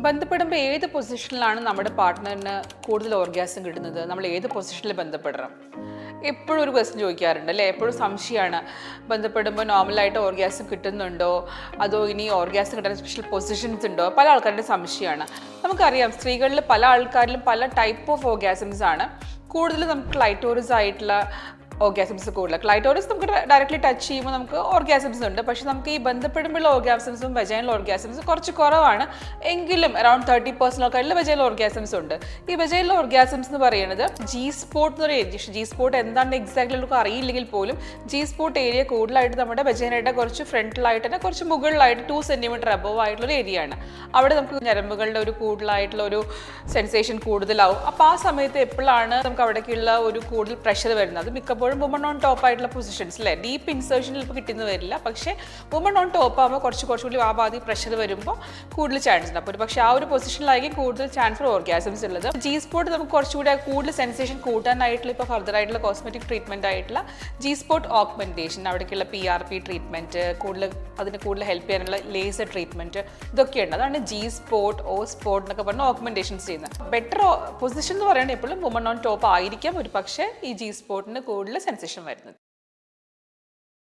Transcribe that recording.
ബന്ധപ്പെടുമ്പോൾ ഏത് പൊസിഷനിലാണ് നമ്മുടെ പാർട്ട്ണറിന് കൂടുതൽ ഓർഗാസം കിട്ടുന്നത്? നമ്മൾ ഏത് പൊസിഷനിൽ ബന്ധപ്പെടണം? എപ്പോഴും ഒരു ക്വസ്റ്റ്യൻ ചോദിക്കാറുണ്ട് അല്ലേ? എപ്പോഴും സംശയമാണ്. ബന്ധപ്പെടുമ്പോൾ നോർമലായിട്ട് ഓർഗാസം കിട്ടുന്നുണ്ടോ? അതോ ഇനി ഓർഗാസം കിട്ടാൻ സ്പെഷ്യൽ പൊസിഷൻസ് ഉണ്ടോ? പല ആൾക്കാരുടെ സംശയമാണ്. നമുക്കറിയാം സ്ത്രീകളിൽ പല ആൾക്കാരിലും പല ടൈപ്പ് ഓഫ് ഓർഗാസംസ് ആണ്. കൂടുതൽ നമുക്ക് ക്ലൈറ്റോറിസ് ആയിട്ടുള്ള ഓർഗാസംസ് കൂടുതൽ. ക്ലൈറ്റോറിസ് നമുക്ക് ഡയറക്റ്റ്ലി ടച്ച് ചെയ്യുമ്പോൾ നമുക്ക് ഓർഗാസംസ് ഉണ്ട്. പക്ഷേ നമുക്ക് ഈ ബന്ധപ്പെടുമ്പോൾ ഓർഗാസംസും വെജൈനൽ ഓർഗാസംസും കുറച്ച് കുറവാണ്. എങ്കിലും അറൌണ്ട് തേർട്ടി പെർസെന്റ് ആൾക്കാരിൽ വെജൈനൽ ഓർഗാസംസ് ഉണ്ട്. ഈ വെജൈനൽ ഓർഗാസംസ് എന്ന് പറയുന്നത് ജി സ്പോട്ട് എന്ന് പറയുന്നത് ജി സ്പോട്ട് എന്താണെന്ന് എക്സാക്ട്ലി നമുക്ക് അറിയില്ലെങ്കിൽ പോലും ജി സ്പോട്ട് ഏരിയ കൂടുതലായിട്ട് നമ്മുടെ വെജൈനയുടെ കുറച്ച് ഫ്രണ്ടിലായിട്ട് തന്നെ കുറച്ച് മുകളിലായിട്ട് ടു സെന്റിമീറ്റർ അബവ് ആയിട്ടുള്ള ഒരു ഏരിയ ആണ്. അവിടെ നമുക്ക് ഞരമ്പുകളുടെ ഒരു കൂടുതലായിട്ടുള്ള ഒരു സെൻസേഷൻ കൂടുതലാവും. അപ്പോൾ ആ സമയത്ത് എപ്പോഴാണ് നമുക്ക് അവിടേക്കുള്ള ഒരു കൂടുതൽ പ്രഷർ വരുന്നത്? അത് മിക്കപ്പോഴും വുമൺ ഓൺ ടോപ്പ് ആയിട്ടുള്ള പൊസിഷൻസ് അല്ലേ ഡീപ്പ് ഇൻസേർഷനിൽ ഇപ്പോൾ കിട്ടുന്നു വരില്ല. പക്ഷേ വുമൺ ഓൺ ടോപ്പ് ആകുമ്പോൾ കുറച്ച് കുറച്ചുകൂടി ആ ബാധി പ്രഷർ വരുമ്പോൾ കൂടുതൽ ചാൻസ് ഉണ്ട്. അപ്പോൾ ഒരു പക്ഷേ ആ ഒരു പൊസിഷനിലായിരിക്കും കൂടുതൽ ചാൻസ് ഫോർ ഓർഗാസംസ് ഉള്ളത്. ജി സ്പോട്ട് നമുക്ക് കുറച്ചുകൂടി കൂടുതൽ സെൻസേഷൻ കൂട്ടാനായിട്ടുള്ള ഇപ്പോൾ ഫർദർ ആയിട്ടുള്ള കോസ്മെറ്റിക് ട്രീറ്റ്മെന്റ് ആയിട്ടുള്ള ജി സ്പോട്ട് ഓഗ്മെന്റേഷൻ അവിടേക്കുള്ള പി ആർ പി ട്രീറ്റ്മെന്റ് കൂടുതൽ അതിന് കൂടുതൽ ഹെൽപ്പ് ചെയ്യാനുള്ള ലേസർ ട്രീറ്റ്മെന്റ് ഇതൊക്കെയുണ്ട്. അതാണ് ജി സ്പോട്ട് ഓ സ്പോട്ട് എന്നൊക്കെ പറഞ്ഞ ഓഗ്മെന്റേഷൻസ് ചെയ്യുന്നത്. ബെറ്റർ പൊസിഷൻ എന്ന് പറയുന്നത് എപ്പോഴും വുമൺ ഓൺ ടോപ്പ് ആയിരിക്കാം. ഒരു പക്ഷേ ഈ ജി സ്പോട്ടിന് കൂടുതൽ സെൻസേഷൻ വരുന്നത്.